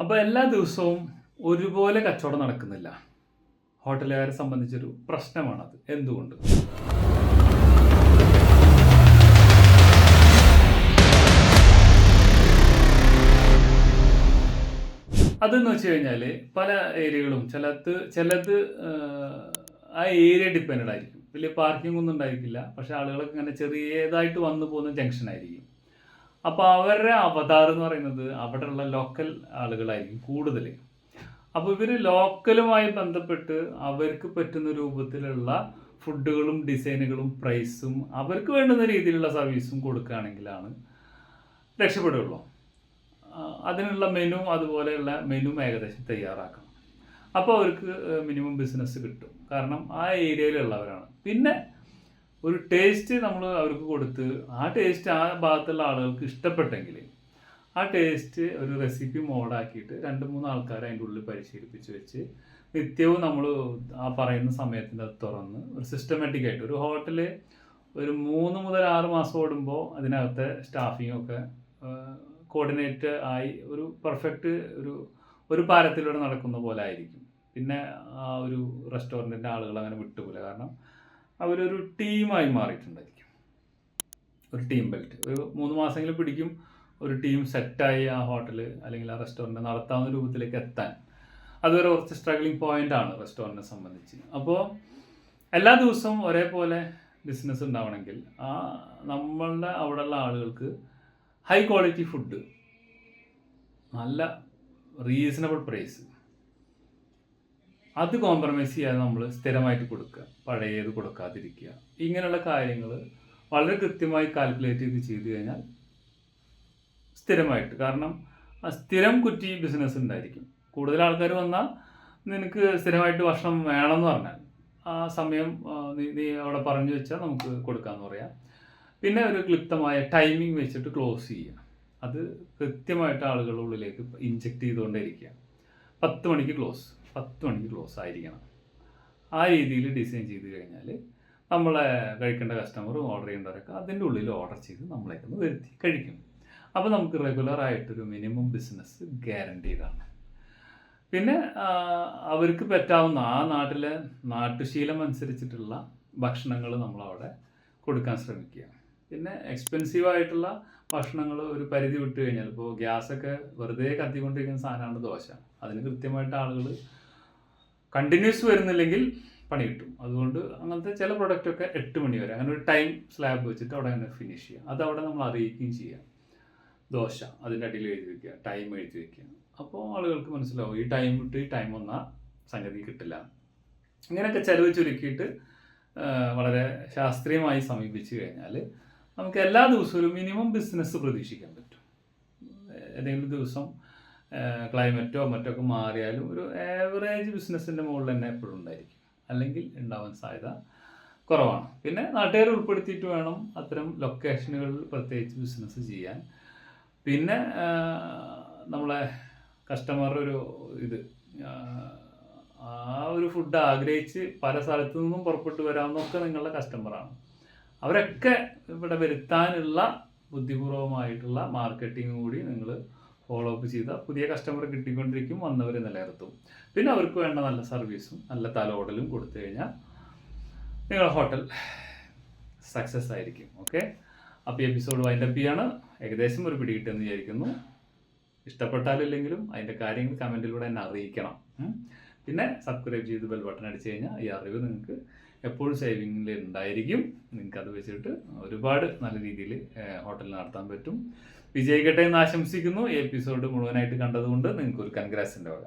അപ്പോൾ എല്ലാ ദിവസവും ഒരുപോലെ കച്ചവടം നടക്കുന്നില്ല. ഹോട്ടലുകാരെ സംബന്ധിച്ചൊരു പ്രശ്നമാണത്. എന്തുകൊണ്ട്? അതെന്ന് വെച്ച് കഴിഞ്ഞാൽ പല ഏരിയകളും ചിലത് ചിലത് ആ ഏരിയ ഡിപ്പെൻഡ് ആയിരിക്കും വലിയ പാർക്കിംഗ് ഒന്നും ഉണ്ടായിരിക്കില്ല. പക്ഷെ ആളുകളൊക്കെ ഇങ്ങനെ ചെറിയതായിട്ട് വന്നു പോകുന്ന ജംഗ്ഷൻ ആയിരിക്കും അപ്പോൾ അവരുടെ അവതാർ എന്ന് പറയുന്നത് അവിടെയുള്ള ലോക്കൽ ആളുകളായിരിക്കും കൂടുതൽ അപ്പോൾ ഇവർ ലോക്കലുമായി ബന്ധപ്പെട്ട് അവർക്ക് പറ്റുന്ന രൂപത്തിലുള്ള ഫുഡുകളും ഡിസൈനുകളും പ്രൈസും അവർക്ക് വേണ്ടുന്ന രീതിയിലുള്ള സർവീസും കൊടുക്കുകയാണെങ്കിലാണ് രക്ഷപ്പെടുകയുള്ളൂ അതിനുള്ള മെനു അതുപോലെയുള്ള മെനു ഏകദേശം തയ്യാറാക്കണം. അപ്പോൾ അവർക്ക് മിനിമം ബിസിനസ് കിട്ടും. കാരണം ആ ഏരിയയിലുള്ളവരാണ് പിന്നെ ഒരു ടേസ്റ്റ് നമ്മൾ അവർക്ക് കൊടുത്ത് ആ ടേസ്റ്റ് ആ ഭാഗത്തുള്ള ആളുകൾക്ക് ഇഷ്ടപ്പെട്ടെങ്കിൽ ആ ടേസ്റ്റ് ഒരു റെസിപ്പി മോഡാക്കിയിട്ട് രണ്ട് മൂന്ന് ആൾക്കാരെ അതിന്റെ ഉള്ളിൽ പരിശീലിപ്പിച്ച് വെച്ച് നിത്യവും നമ്മൾ ആ പറയുന്ന സമയത്തിന്റെ തുറന്ന് ഒരു സിസ്റ്റമാറ്റിക് ആയിട്ട് ഒരു ഹോട്ടൽ ഒരു മൂന്ന് മുതൽ ആറ് മാസം ഓടുമ്പോൾ അതിനകത്തെ സ്റ്റാഫിംഗ് ഒക്കെ കോർഡിനേറ്റ് ആയി ഒരു പെർഫെക്റ്റ് ഒരു ഒരു പാരത്തിലൂടെ നടക്കുന്ന പോലെ ആയിരിക്കും. പിന്നെ ആ ഒരു റെസ്റ്റോറന്റിന്റെ ആളുകൾ അങ്ങനെ വിട്ടുപോലെ കാരണം അവരൊരു ടീമായി മാറിയിട്ടുണ്ടായിരിക്കും. ഒരു ടീം ബെൽറ്റ്. ഒരു മൂന്ന് മാസമെങ്കിലും പിടിക്കും ഒരു ടീം സെറ്റായി ആ ഹോട്ടൽ അല്ലെങ്കിൽ ആ റെസ്റ്റോറന്റ് നടത്താവുന്ന രൂപത്തിലേക്ക് എത്താൻ. അതൊരു കുറച്ച് സ്ട്രഗ്ലിംഗ് പോയിന്റ് ആണ് റെസ്റ്റോറന്റിനെ സംബന്ധിച്ച്. അപ്പോൾ എല്ലാ ദിവസവും ഒരേപോലെ ബിസിനസ് ഉണ്ടാവണമെങ്കിൽ ആ നമ്മളുടെ അവിടെയുള്ള ആളുകൾക്ക് ഹൈ ക്വാളിറ്റി ഫുഡ് നല്ല റീസണബിൾ പ്രൈസ് അത് കോംപ്രമൈസ് ചെയ്യാതെ നമ്മൾ സ്ഥിരമായിട്ട് കൊടുക്കുക പഴയത് കൊടുക്കാതിരിക്കുക. ഇങ്ങനെയുള്ള കാര്യങ്ങൾ വളരെ കൃത്യമായി കാൽക്കുലേറ്റ് ചെയ്ത് ചെയ്തു കഴിഞ്ഞാൽ സ്ഥിരമായിട്ട്. കാരണം സ്ഥിരം കുറ്റി ബിസിനസ് ഉണ്ടായിരിക്കും. കൂടുതൽ ആൾക്കാർ വന്നാൽ നിനക്ക് സ്ഥിരമായിട്ട് ഭക്ഷണം വേണമെന്ന് പറഞ്ഞാൽ ആ സമയം നീ നീ അവിടെ പറഞ്ഞു വെച്ചാൽ നമുക്ക് കൊടുക്കാമെന്ന് പറയാം. പിന്നെ ഒരു ക്ലിപ്തമായ ടൈമിംഗ് വെച്ചിട്ട് ക്ലോസ് ചെയ്യുക. അത് കൃത്യമായിട്ട് ആളുകളുടെ ഉള്ളിലേക്ക് ഇഞ്ചെക്ട് ചെയ്തുകൊണ്ടേയിരിക്കുക പത്ത് മണിക്ക് ക്ലോസ് പത്ത് മണിക്ക് ക്ലോസ് ആയിരിക്കണം. ആ രീതിയിൽ ഡിസൈൻ ചെയ്ത് കഴിഞ്ഞാൽ നമ്മളെ കഴിക്കേണ്ട കസ്റ്റമറും ഓർഡർ ചെയ്യേണ്ടവരൊക്കെ അതിന്റെ ഉള്ളിൽ ഓർഡർ ചെയ്ത് നമ്മളേക്കൊന്ന് വരുത്തി കഴിക്കും. അപ്പോൾ നമുക്ക് റെഗുലറായിട്ടൊരു മിനിമം ബിസിനസ് ഗ്യാരണ്ടീഡാണ് പിന്നെ അവർക്ക് പറ്റാവുന്ന ആ നാട്ടിലെ നാട്ടുശീലം അനുസരിച്ചിട്ടുള്ള ഭക്ഷണങ്ങൾ നമ്മളവിടെ കൊടുക്കാൻ ശ്രമിക്കുക. പിന്നെ എക്സ്പെൻസീവ് ആയിട്ടുള്ള ഭക്ഷണങ്ങൾ ഒരു പരിധി വിട്ട് കഴിഞ്ഞാൽ ഇപ്പോൾ ഗ്യാസൊക്കെ വെറുതെ കത്തിക്കൊണ്ടിരിക്കുന്ന സാധനമാണ് ദോശ. അതിന് കൃത്യമായിട്ട് ആളുകൾ കണ്ടിന്യൂസ് വരുന്നില്ലെങ്കിൽ പണി കിട്ടും. അതുകൊണ്ട് അങ്ങനത്തെ ചില പ്രൊഡക്റ്റൊക്കെ എട്ട് മണി വരെ. അങ്ങനെ ഒരു ടൈം സ്ലാബ് വെച്ചിട്ട് അവിടെ അങ്ങനെ ഫിനിഷ് ചെയ്യുക അത് അവിടെ നമ്മൾ അറിയിക്കുകയും ചെയ്യാം. ദോശ അതിന്റെ അടിയിൽ എഴുതി വെക്കുക ടൈം എഴുതി വെക്കുക. അപ്പോൾ ആളുകൾക്ക് മനസ്സിലാവും ഈ ടൈം വിട്ട് ഈ ടൈം വന്നാൽ സംഗതി കിട്ടില്ല. ഇങ്ങനെയൊക്കെ ചെലവ് ചുരുക്കിയിട്ട് വളരെ ശാസ്ത്രീയമായി സമീപിച്ചു കഴിഞ്ഞാൽ നമുക്ക് എല്ലാ ദിവസവും മിനിമം ബിസിനസ് പ്രതീക്ഷിക്കാൻ പറ്റും. ഏതെങ്കിലും ദിവസം ക്ലൈമറ്റോ മറ്റൊക്കെ മാറിയാലും ഒരു ആവറേജ് ബിസിനസ്സിന്റെ മുകളിൽ തന്നെ എപ്പോഴും ഉണ്ടായിരിക്കും. അല്ലെങ്കിൽ ഉണ്ടാവാൻ സാധ്യത കുറവാണ്. പിന്നെ നാട്ടുകാരെ ഉൾപ്പെടുത്തിയിട്ട് വേണം അത്തരം ലൊക്കേഷനുകളിൽ പ്രത്യേകിച്ച് ബിസിനസ് ചെയ്യാൻ. പിന്നെ നമ്മളെ കസ്റ്റമറുടെ ഒരു ഇത് ആ, ആ ഒരു ഫുഡ് ആഗ്രഹിച്ച് പല സ്ഥലത്തു നിന്നും പുറപ്പെട്ടു വരാമെന്നൊക്കെ നിങ്ങളുടെ കസ്റ്റമറാണ് അവരൊക്കെ ഇവിടെ വരുത്താനുള്ള ബുദ്ധിപൂർവമായിട്ടുള്ള മാർക്കറ്റിംഗ് കൂടി നിങ്ങൾ ഫോളോ അപ്പ് ചെയ്ത പുതിയ കസ്റ്റമർ കിട്ടിക്കൊണ്ടിരിക്കും വന്നവർ നിലനിർത്തും. പിന്നെ അവർക്ക് വേണ്ട നല്ല സർവീസും നല്ല തലോടലും കൊടുത്തു കഴിഞ്ഞാൽ നിങ്ങളുടെ ഹോട്ടൽ സക്സസ് ആയിരിക്കും ഓക്കെ അപ്പോൾ ഈ എപ്പിസോഡ് വൈൻഡപ്പ് ചെയ്യാണ്. ഏകദേശം ഒരു പിടി കിട്ടുമെന്ന് വിചാരിക്കുന്നു ഇഷ്ടപ്പെട്ടാലില്ലെങ്കിലും അതിന്റെ കാര്യങ്ങൾ കമന്റിലൂടെ എന്നെ അറിയിക്കണം പിന്നെ സബ്സ്ക്രൈബ് ചെയ്ത് ബെൽ ബട്ടൺ അടിച്ചു കഴിഞ്ഞാൽ ഈ അറിവ് നിങ്ങൾക്ക് എപ്പോഴും സേവിങ്ങിൽ ഉണ്ടായിരിക്കും. നിങ്ങൾക്ക് അത് വെച്ചിട്ട് ഒരുപാട് നല്ല രീതിയിൽ ഹോട്ടൽ നടത്താൻ പറ്റും. വിജയിക്കട്ടെ എന്ന് ആശംസിക്കുന്നു. എപ്പിസോഡ് മുഴുവനായിട്ട് കണ്ടതുകൊണ്ട് നിങ്ങൾക്ക് ഒരു കൺഗ്രാസിന്റെ വക.